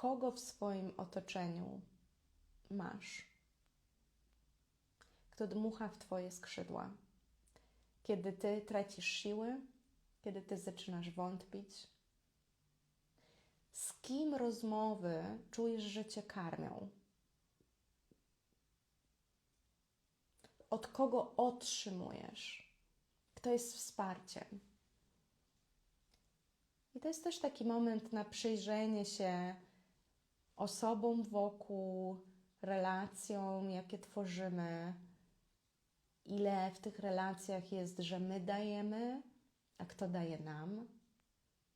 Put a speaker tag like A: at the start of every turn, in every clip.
A: kogo w swoim otoczeniu masz, kto dmucha w Twoje skrzydła, kiedy Ty tracisz siły, kiedy Ty zaczynasz wątpić. Z kim rozmowy czujesz, że Cię karmią? Od kogo otrzymujesz? Kto jest wsparciem? I to jest też taki moment na przyjrzenie się osobom wokół, relacjom, jakie tworzymy, ile w tych relacjach jest, że my dajemy, a kto daje nam,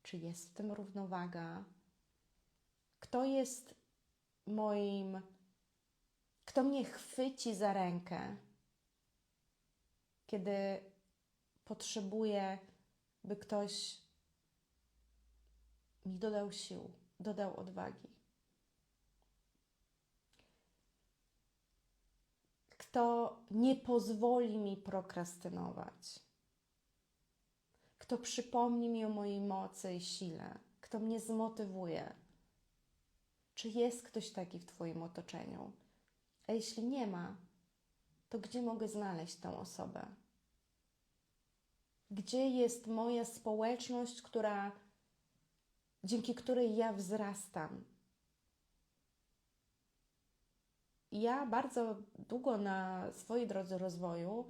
A: czy jest w tym równowaga, kto jest moim, kto mnie chwyci za rękę, kiedy potrzebuję, by ktoś mi dodał sił, dodał odwagi. Kto nie pozwoli mi prokrastynować, kto przypomni mi o mojej mocy i sile, kto mnie zmotywuje. Czy jest ktoś taki w Twoim otoczeniu? A jeśli nie ma, to gdzie mogę znaleźć tę osobę? Gdzie jest moja społeczność, która dzięki której ja wzrastam. Ja bardzo długo na swojej drodze rozwoju,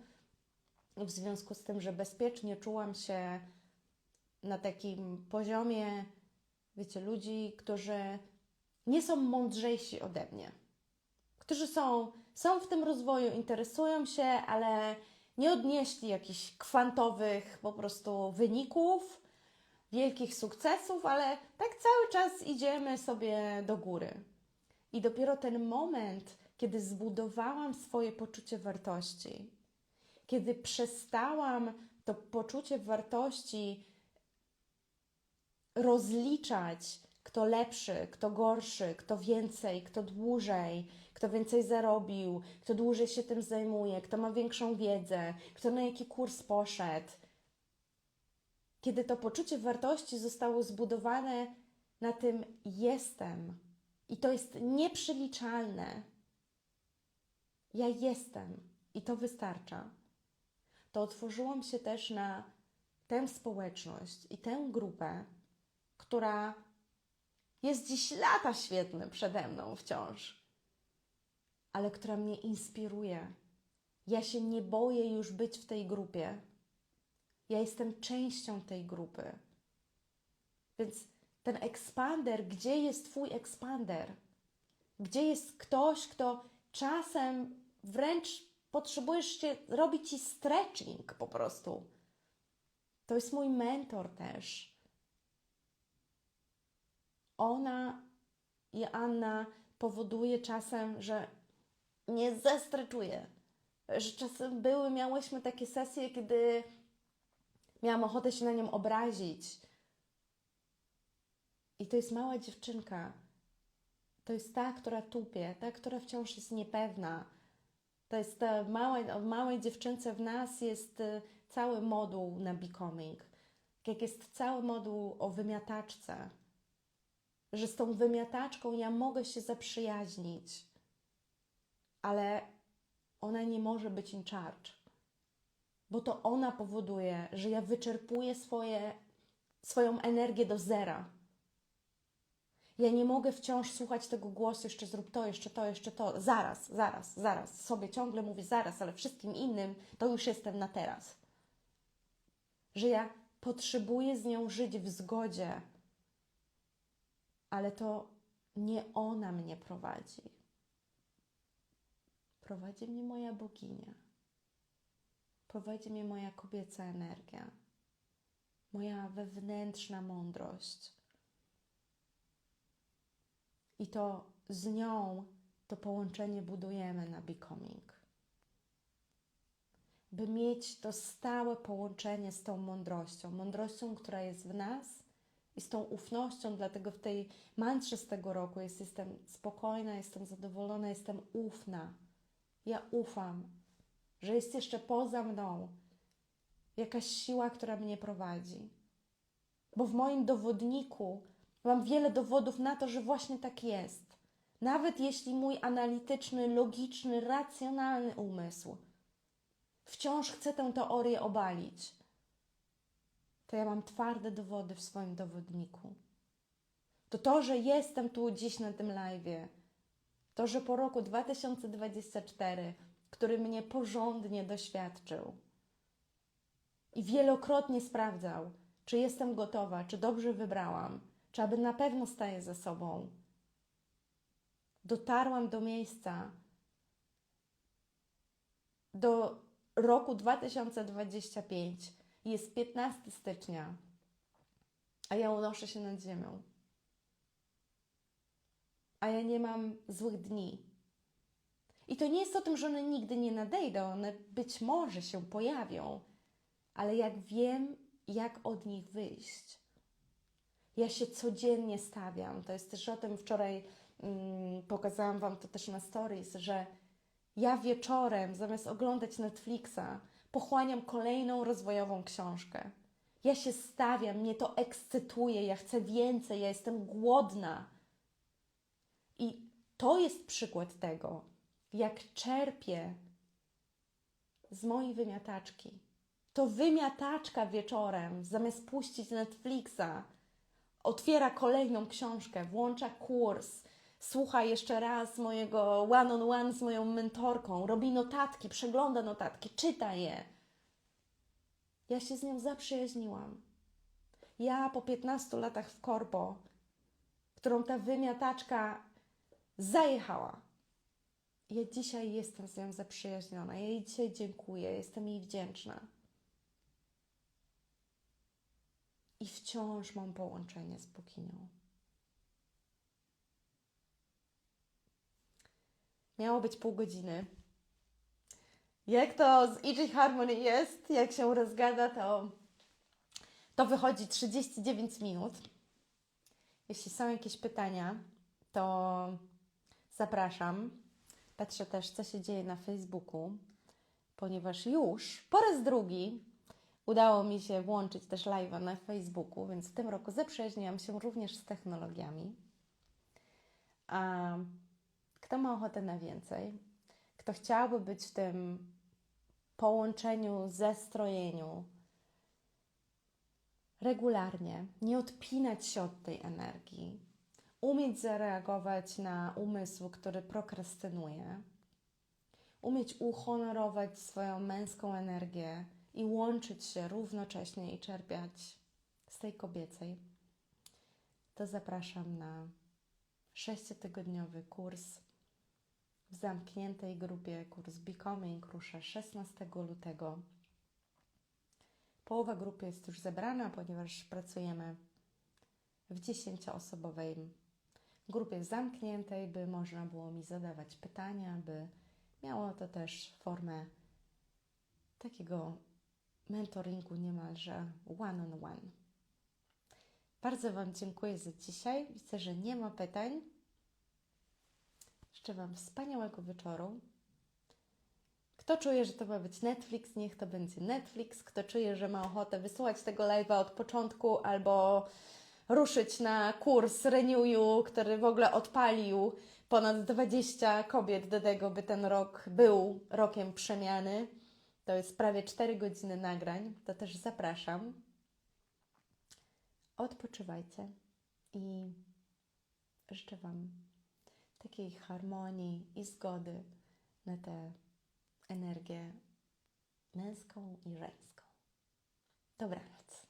A: w związku z tym, że bezpiecznie czułam się na takim poziomie, wiecie, ludzi, którzy nie są mądrzejsi ode mnie, którzy są, są w tym rozwoju, interesują się, ale nie odnieśli jakichś kwantowych po prostu wyników, wielkich sukcesów, ale tak cały czas idziemy sobie do góry. I dopiero ten moment, kiedy zbudowałam swoje poczucie wartości, kiedy przestałam to poczucie wartości rozliczać, kto lepszy, kto gorszy, kto więcej, kto dłużej, kto więcej zarobił, kto dłużej się tym zajmuje, kto ma większą wiedzę, kto na jaki kurs poszedł kiedy to poczucie wartości zostało zbudowane na tym jestem i to jest nieprzeliczalne. Ja jestem i to wystarcza. To otworzyłam się też na tę społeczność i tę grupę, która jest dziś lata świetne przede mną wciąż, ale która mnie inspiruje. Ja się nie boję już być w tej grupie ja jestem częścią tej grupy. Więc ten ekspander, gdzie jest Twój ekspander? Gdzie jest ktoś, kto czasem wręcz potrzebujesz się, robić Ci stretching po prostu? To jest mój mentor też. Ona i Anna powoduje czasem, że nie zestreczuję. Że czasem były, miałyśmy takie sesje, kiedy Miałam ochotę się na nią obrazić. I to jest mała dziewczynka. To jest ta, która tupie, ta, która wciąż jest niepewna. To jest ta małe, małej dziewczynce w nas jest y, cały moduł na becoming. Jak jest cały moduł o wymiataczce. Że z tą wymiataczką ja mogę się zaprzyjaźnić, ale ona nie może być in charge bo to ona powoduje, że ja wyczerpuję swoje, swoją energię do zera. Ja nie mogę wciąż słuchać tego głosu, jeszcze zrób to, jeszcze to, jeszcze to, zaraz, zaraz, zaraz. Sobie ciągle mówię zaraz, ale wszystkim innym to już jestem na teraz. Że ja potrzebuję z nią żyć w zgodzie, ale to nie ona mnie prowadzi. Prowadzi mnie moja bogini prowadzi mnie moja kobieca energia, moja wewnętrzna mądrość. I to z nią to połączenie budujemy na Becoming. By mieć to stałe połączenie z tą mądrością, mądrością, która jest w nas i z tą ufnością, dlatego w tej mantrze z tego roku jest jestem spokojna, jestem zadowolona, jestem ufna. Ja ufam, że jest jeszcze poza mną jakaś siła, która mnie prowadzi. Bo w moim dowodniku Mam wiele dowodów na to, że właśnie tak jest. Nawet jeśli mój analityczny, logiczny, racjonalny umysł wciąż chce tę teorię obalić, to ja mam twarde dowody w swoim dowodniku. To to, że jestem tu dziś na tym live'ie, to, że po roku 2024, który mnie porządnie doświadczył i wielokrotnie sprawdzał, czy jestem gotowa, czy dobrze wybrałam, czy aby na pewno staję ze sobą, dotarłam do miejsca, do roku 2025. Jest 15 stycznia, a ja unoszę się nad ziemią. A ja nie mam złych dni. I to nie jest o tym, że one nigdy nie nadejdą, one być może się pojawią, ale jak wiem, jak od nich wyjść. Ja się codziennie stawiam. To jest też o tym wczoraj mm, pokazałam Wam to też na stories, że ja wieczorem, zamiast oglądać Netflixa, pochłaniam kolejną rozwojową książkę. Ja się stawiam, mnie to ekscytuje, ja chcę więcej, ja jestem głodna. I to jest przykład tego, jak czerpię z mojej wymiataczki. To wymiataczka wieczorem, zamiast puścić Netflixa, otwiera kolejną książkę, włącza kurs, słucha jeszcze raz mojego one on one z moją mentorką, robi notatki, przegląda notatki, czyta je. Ja się z nią zaprzyjaźniłam. Ja po 15 latach w korpo, którą ta wymiataczka zajechała, ja dzisiaj jestem z nią zaprzyjaźniona. Ja jej dzisiaj dziękuję, jestem jej wdzięczna. I wciąż mam połączenie z boginią. Miało być pół godziny. Jak to z Ichi Harmony jest, jak się rozgada, to, to wychodzi 39 minut. Jeśli są jakieś pytania, to zapraszam. Patrzę też, co się dzieje na Facebooku, ponieważ już po raz drugi udało mi się włączyć też live'a na Facebooku, więc w tym roku zaprzyjaźniłam się również z technologiami. A kto ma ochotę na więcej, kto chciałby być w tym połączeniu, zestrojeniu regularnie, nie odpinać się od tej energii, umieć zareagować na umysł, który prokrastynuje, umieć uhonorować swoją męską energię i łączyć się równocześnie i czerpiać z tej kobiecej, to zapraszam na sześciotygodniowy kurs w zamkniętej grupie kurs Becoming rusza 16 lutego. Połowa grupy jest już zebrana, ponieważ pracujemy w dziesięcioosobowej grupie zamkniętej, by można było mi zadawać pytania, by miało to też formę takiego mentoringu niemalże one on one. Bardzo Wam dziękuję za dzisiaj. Widzę, że nie ma pytań. Życzę Wam wspaniałego wieczoru. Kto czuje, że to ma być Netflix, niech to będzie Netflix. Kto czuje, że ma ochotę wysłuchać tego live'a od początku albo ruszyć na kurs Renew który w ogóle odpalił ponad 20 kobiet do tego, by ten rok był rokiem przemiany. To jest prawie 4 godziny nagrań, to też zapraszam. Odpoczywajcie i życzę Wam takiej harmonii i zgody na tę energię męską i żeńską. Dobranoc.